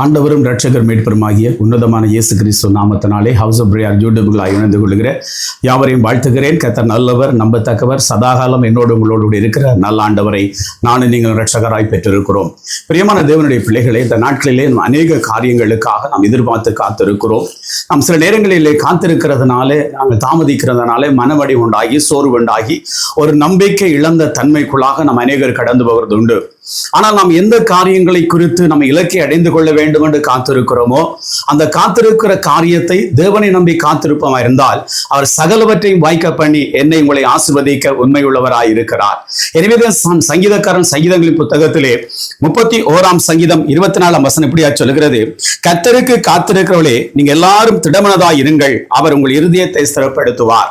ஆண்டவரும் ரட்சகர் மீட்பருமாகிய உன்னதமான இயேசு கிறிஸ்து நாமத்தினாலே ஹவுஸ் ஆஃப் பிரேயர் யூடியூபுகளாக இணைந்து கொள்கிறேன் யாவரையும் வாழ்த்துகிறேன். கத்தர் நல்லவர் நம்பத்தக்கவர் சதாகாலம் என்னோடு உங்களோடு இருக்கிற நல்ல ஆண்டவரை நானும் நீங்கள் ரட்சகராய் பெற்றிருக்கிறோம். பிரியமான தேவனுடைய பிள்ளைகளே இந்த நாட்களிலே அநேக காரியங்களுக்காக நாம் எதிர்பார்த்து காத்திருக்கிறோம். நாம் சில நேரங்களிலே காத்திருக்கிறதுனாலே நாங்கள் தாமதிக்கிறதுனாலே மனவடி உண்டாகி சோர்வு உண்டாகி ஒரு நம்பிக்கை இழந்த தன்மைக்குள்ளாக நாம் அநேகர் கடந்து போகிறது உண்டு ஆனால் நாம் எந்த காரியங்களை குறித்து நம்ம இலக்கை அடைந்து கொள்ள வேண்டும் என்று காத்திருக்கிறோமோ அந்த காத்திருக்கிற காரியத்தை தேவனை நம்பி காத்திருப்போமா இருந்தால் அவர் சகலவற்றையும் வாய்க்க பண்ணி என்னை உங்களை ஆசிர்வதிக்க உண்மையுள்ளவராய் இருக்கிறார். எனவே சங்கீதக்காரன் சங்கீதங்களின் புத்தகத்திலே முப்பத்தி ஓராம் சங்கீதம் இருபத்தி நாலாம் வசனம் இப்படியா சொல்கிறது கத்தருக்கு காத்திருக்கிறவளே நீங்க எல்லாரும் திடமனதாய் இருங்கள் அவர் உங்கள் இருதயத்தை ஸ்திரப்படுத்துவார்.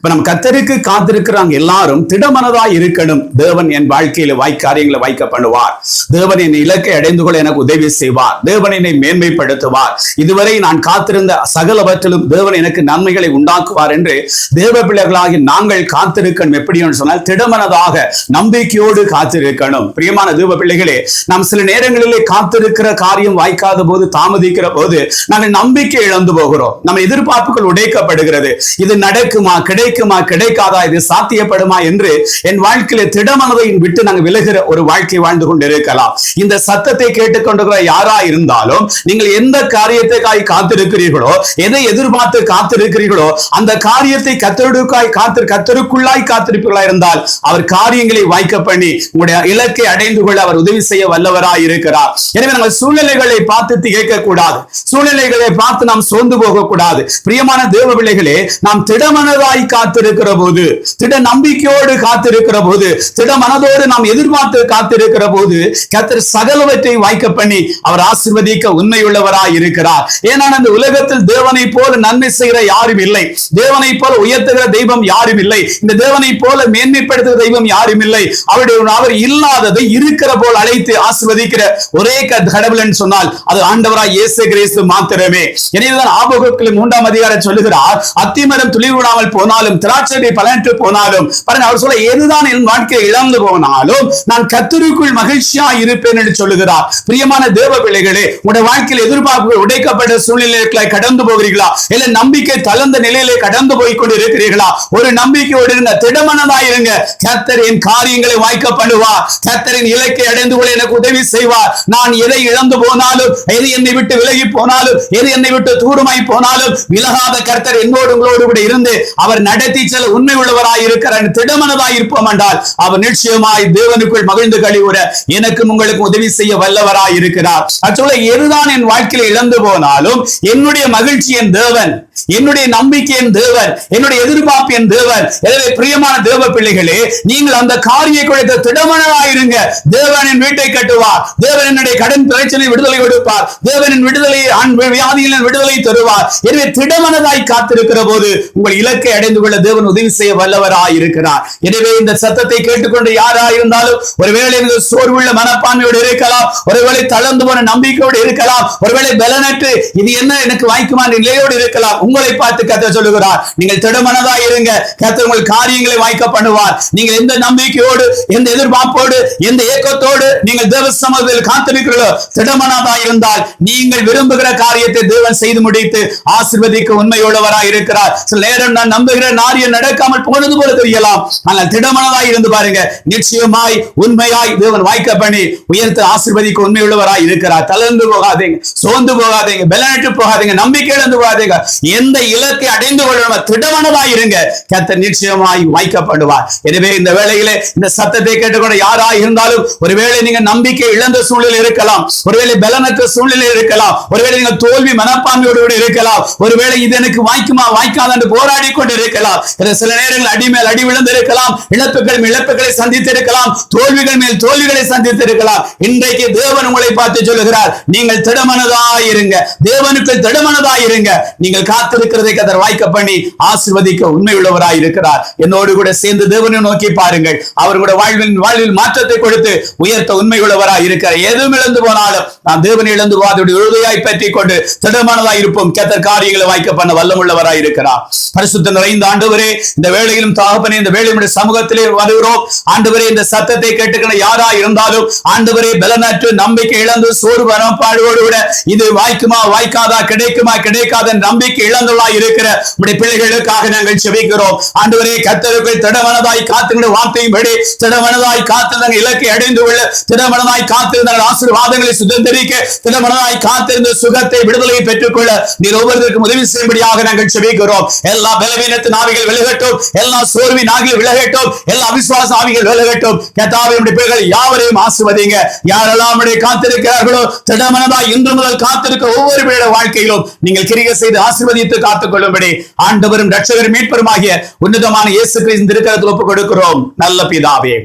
இப்ப நம்ம கத்தருக்கு காத்திருக்கிறாங்க எல்லாரும் திடமனதா இருக்கணும். தேவன் என் வாழ்க்கையில வாய் காரியங்களை வாய்க்க பண்ணுவார். தேவன் என் இலக்கை அடைந்து கொள்ள எனக்கு உதவி செய்வார். தேவன் என்னை மேன்மைப்படுத்துவார். இதுவரை நான் காத்திருந்த சகலவற்றிலும் தேவன் எனக்கு நன்மைகளை உண்டாக்குவார் என்று தேவ பிள்ளைகளாகி நாங்கள் காத்திருக்கணும். எப்படி சொன்னால் திடமனதாக நம்பிக்கையோடு காத்திருக்கணும். பிரியமான தேவ பிள்ளைகளே நாம் சில நேரங்களிலே காத்திருக்கிற காரியம் வாய்க்காத போது தாமதிக்கிற போது நாங்கள் நம்பிக்கை இழந்து போகிறோம். நம்ம எதிர்பார்ப்புகள் உடைக்கப்படுகிறது. இது நடக்குமா கிடை கிடைக்குமா கிடைக்காதா இது சாத்தியப்படுமா என்று என் வாழ்க்கையில திடமனதை விட்டு நாங்கள் விலகிற ஒரு வாழ்க்கை வாழ்ந்து கொண்டிருக்கலாம். இந்த சத்தத்தை கேட்டுக்கொண்டிருக்கிற யாரா இருந்தாலும் நீங்கள் எந்த காரியத்துக்காய் காத்திருக்கிறீர்களோ எதை எதிர்பார்த்து காத்திருக்கிறீர்களோ அந்த காரியத்தை கத்தருக்காய் காத்து கத்தருக்குள்ளாய் காத்திருப்பீர்களா இருந்தால் அவர் காரியங்களை வாய்க்க பண்ணி உங்களுடைய இலக்கை அடைந்து கொள்ள அவர் உதவி செய்ய வல்லவராய் இருக்கிறார். எனவே நாங்கள் சூழ்நிலைகளை பார்த்து திகைக்க கூடாது சூழ்நிலைகளை பார்த்து நாம் சோர்ந்து போக கூடாது பிரியமான தேவ பிள்ளைகளே நாம் திடமனதாய் காத்திருக்கிற போது திட நம்பிக்கையோடு காத்திருக்கிற போது திட மனதோடு நாம் எதிர்பார்த்து காத்திருக்கிற போது கத்தர் சகலவற்றை வாய்க்க பண்ணி அவர் ஆசிர்வதிக்க உண்மையுள்ளவராய் இருக்கிறார். ஏன்னா இந்த உலகத்தில் தேவனை போல நன்மை செய்கிற யாரும் இல்லை. தேவனை போல உயர்த்துகிற தெய்வம் யாரும் இல்லை. இந்த தேவனை போல மேன்மைப்படுத்துகிற தெய்வம் யாரும் இல்லை. அவருடைய அவர் இல்லாததை இருக்கிற போல் அழைத்து ஆசிர்வதிக்கிற ஒரே கடவுள் சொன்னால் அது ஆண்டவராய் இயேசு கிரேசு மாத்திரமே. எனவேதான் ஆபோகத்தில் மூன்றாம் அதிகாரம் சொல்லுகிறார் அத்திமரம் துளிர் விடாமல் போனாலும் திராட்சை பலனற்று போனாலும் பாருங்க அவர் சொல்ல எதுதான் என் வாழ்க்கையை இழந்து போனாலும் நான் கத்திரிக்குள் மகிழ்ச்சியா இருப்பேன் என்று சொல்லுகிறார். பிரியமான தேவ பிள்ளைகளே உடைய வாழ்க்கையில் எதிர்பார்ப்புகள் உடைக்கப்பட்ட சூழ்நிலைகளை கடந்து போகிறீர்களா? இல்ல நம்பிக்கை தளர்ந்த நிலையிலே கடந்து போய் கொண்டு இருக்கிறீர்களா? ஒரு நம்பிக்கையோடு இருங்க திடமனதா இருங்க. கத்தர் காரியங்களை வாய்க்க பண்ணுவார். கத்தரின் இலக்கை அடைந்து கொள்ள எனக்கு உதவி செய்வார். நான் எதை இழந்து போனாலும் எது என்னை விட்டு விலகி போனாலும் எது என்னை விட்டு தூரமாய் போனாலும் விலகாத கர்த்தர் என்னோடு உங்களோடு கூட இருந்து அவர் நடத்தி செல்ல உண்மை உள்ளவராய் இருக்கிறான் திடமனதாய் இருப்போம் என்றால் அவர் நிச்சயமாய் தேவனுக்குள் மகிழ்ந்து கழிவுற எனக்கும் உங்களுக்கு உதவி செய்ய வல்லவராய் இருக்கிறார். ஆக்சுவலா எதுதான் என் வாழ்க்கையில இழந்து போனாலும் என்னுடைய மகிழ்ச்சி என் தேவன் என்னுடைய நம்பிக்கை என் தேவன் என்னுடைய எதிர்பார்ப்பு என் தேவன். எனவே பிரியமான தேவ பிள்ளைகளே நீங்கள் அந்த காரியை குறைத்த திடமனதாயிருங்க தேவனின் வீட்டை கட்டுவார். தேவன் என்னுடைய கடன் பிரச்சனை விடுதலை கொடுப்பார். தேவனின் விடுதலை ஆண் வியாதிகளின் விடுதலை தருவார். எனவே திடமனதாய் காத்திருக்கிற போது உங்கள் இலக்கை அடைந்து கொள்ள தேவன் உதவி செய்ய வல்லவராய் இருக்கிறார் எனவே இந்த சத்தத்தை கேட்டுக்கொண்டு யாரா இருந்தாலும் ஒருவேளை எனக்கு சோர்வுள்ள மனப்பான்மையோடு இருக்கலாம் ஒருவேளை தளர்ந்து போன நம்பிக்கையோடு இருக்கலாம் ஒருவேளை பலனற்று இது என்ன எனக்கு வாய்க்குமா நிலையோடு இருக்கலாம் உங்களை பார்த்து கத்த சொல்லுகிறார். நீங்கள் திடமனதா இருங்க கத்த உங்கள் காரியங்களை வாய்க்க பண்ணுவார். நீங்கள் எந்த நம்பிக்கையோடு எந்த எதிர்பார்ப்போடு எந்த ஏக்கத்தோடு நீங்கள் தேவ சமூகத்தில் காத்திருக்கிறீர்களோ திடமனதா இருந்தால் நீங்கள் விரும்புகிற காரியத்தை தேவன் செய்து முடித்து ஆசிர்வதிக்க உண்மையுள்ளவராய் இருக்கிறார். சில நேரம் நான் நம்புகிற காரியம் நடக்காமல் போனது போல தெரியலாம். ஆனால் திடமனதாய் இருந்து பாருங்க. நிச்சயமாய் உண்மையாய் தேவன் வாய்க்க பண்ணி உயர்த்த ஆசிர்வதிக்க உண்மையுள்ளவராய் இருக்கிறார். தளர்ந்து போகாதீங்க சோர்ந்து போகாதீங்க பலனற்று போகாதீங்க நம்பிக்கை இழந்து போகாதீங்க. எந்த இலக்கை அடைந்து கொள்ளணும் திடமனதாய் இருங்க. கத்த நிச்சயமாய் வாய்க்கப்படுவார். எனவே இந்த வேளையிலே இந்த சத்தத்தை கேட்டுக்கொண்ட யாரா இருந்தாலும் ஒருவேளை நீங்க நம்பிக்கை இழந்த சூழ்நிலை இருக்கலாம். ஒருவேளை பலனற்ற சூழ்நிலை இருக்கலாம். ஒருவேளை நீங்கள் தோல்வி மனப்பான்மையோடு இருக்கலாம். ஒருவேளை இது எனக்கு வாய்க்குமா வாய்க்காத என்று போராடி கொண்டு இருக்கலாம். இருக்கிறார் சில நேரங்கள் அடி மேல் அடி விழுந்திருக்கலாம் இழப்புகள் இழப்புகளை சந்தித்திருக்கலாம் தோல்விகள் மேல் தோல்விகளை சந்தித்திருக்கலாம் இன்றைக்கு தேவன் உங்களை பார்த்து சொல்லுகிறார் நீங்கள் திடமனதாயிருங்க தேவனுக்குள் திடமனதாயிருங்க நீங்கள் காத்திருக்கிறதை கதர் வாய்க்க பண்ணி ஆசிர்வதிக்க உண்மை உள்ளவராய் இருக்கிறார். என்னோடு கூட சேர்ந்து தேவனை நோக்கி பாருங்கள். அவர்களோட கூட வாழ்வின் வாழ்வில் மாற்றத்தை கொடுத்து உயர்த்த உண்மை உள்ளவராய் இருக்கிறார். எதுவும் இழந்து போனாலும் நாம் தேவனை இழந்து போகாதபடி உறுதியாய் பற்றி கொண்டு திடமானதாய் இருப்போம். கத்தர் காரியங்களை வாய்க்க பண்ண வல்லமுள்ளவராய் இருக்கிறார். பரிசுத்த நிறைந்த ஆண்டவரே இந்த வேளையிலும் தாகப்பனே இந்த வேளையுடைய சமூகத்திலே வருகிறோம். ஆண்டவரே இந்த சத்தத்தை கேட்டுக்கிற யாரா இருந்தாலும் ஆண்டவரே பலனற்று நம்பிக்கை இழந்து சோறு பாடுவோடு விட இது வாய்க்குமா வாய்க்காதா கிடைக்குமா கிடைக்காத நம்பிக்கை இழந்துள்ளா இருக்கிற உடைய பிள்ளைகளுக்காக நாங்கள் செபிக்கிறோம். ஆண்டவரே கத்தருக்குள் திடமனதாய் காத்துக்கிற வார்த்தையும் படி திடமனதாய் காத்து நாங்கள் இலக்கை அடைந்து கொள்ள திடமனதாய் காத்திருந்த ஆசீர்வாதங்களை சுதந்திரிக்க திடமனதாய் காத்திருந்த சுகத்தை விடுதலை பெற்றுக்கொள்ள நீர் ஒவ்வொருவருக்கும் உதவி செய்யும்படியாக நாங்கள் செபிக்கிறோம். எல்லா பலவீனத்தின் ஆவிகள் விலகட்டும். எல்லா சோர்வின் ஆவிகள் விலகட்டும். எல்லா அவிசுவாச ஆவிகள் விலகட்டும். கத்தாவை பிள்ளைகள் யாவரையும் ஆசிர்வதிங்க. யாரெல்லாம் காத்திருக்கிறார்களோ திடமனதா இன்று முதல் காத்திருக்க ஒவ்வொரு பேருடைய வாழ்க்கையிலும் நீங்கள் கிரிக செய்து ஆசிர்வதித்து காத்துக் கொள்ளும்படி ஆண்டவரும் ரட்சகரும் மீட்பருமாகிய உன்னதமான இயேசு கிறிஸ்து இருக்கிறதுல ஒப்புக் கொடுக்கிறோம். நல்ல பிதாவே.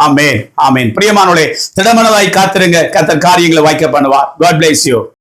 ஆமேன். ஆமேன். பிரியமானோட திடமனதாய் காத்திருங்க. கத்த காரியங்களை வாய்க்க பண்ணுவார். God place you